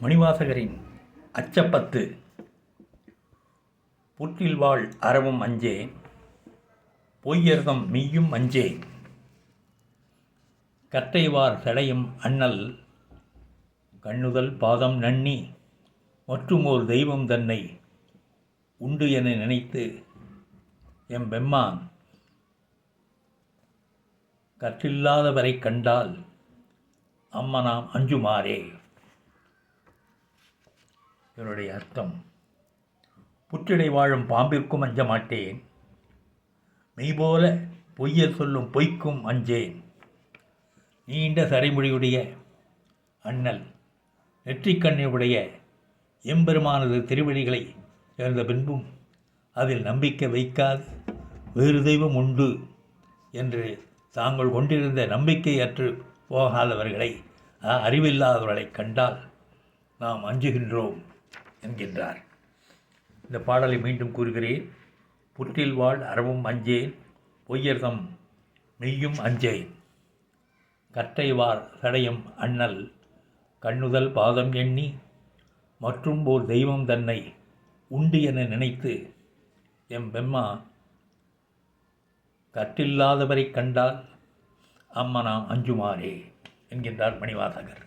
மணிவாசகரின் அச்சப்பத்து. புற்றில் வாழ் அறவும் அஞ்சே பொய்யர்தம் மெய்யும் அஞ்சே. கற்றைவார் சடையும் அண்ணல் கண்ணுதல் பாதம் நன்னி மற்றுமோர் தெய்வம் தன்னை உண்டு என நினைத்து எம் பெம்மான் கற்றில்லாதவரை கண்டால் அம்மனாம் அஞ்சுமாறே. இதனுடைய அர்த்தம். புற்றிடை வாழும் பாம்பிற்கும் அஞ்ச மாட்டேன். மெய்போல பொய்யர் சொல்லும் பொய்க்கும் அஞ்சேன். நீண்ட சரைமொழியுடைய அண்ணல் நெற்றிக்கண்ணுடைய எம்பெருமானது திருவடிகளை சேர்ந்த பின்பும் அதில் நம்பிக்கை வைக்காது வேறு தெய்வம் உண்டு என்று தாங்கள் கொண்டிருந்த நம்பிக்கையற்று போகாதவர்களை அ- அறிவில்லாதவர்களை கண்டால் நாம் அஞ்சுகின்றோம். என்கின்றார். இந்த பாடலை மீண்டும் கூறுகிறேன். புற்றில் வாழ் அறவும் அஞ்சேன் பொய்யர்தம் மெய்யும் அஞ்சேன் கற்றைவார் சடையும் அண்ணல் கண்ணுதல் பாதம் எண்ணி மற்றும் ஓர் தெய்வம் தன்னை உண்டு என நினைத்து எம் பெம்மா கற்றில்லாதவரை கண்டால் அம்மனாம் அஞ்சுமாறே என்கின்றார் மணிவாசகர்.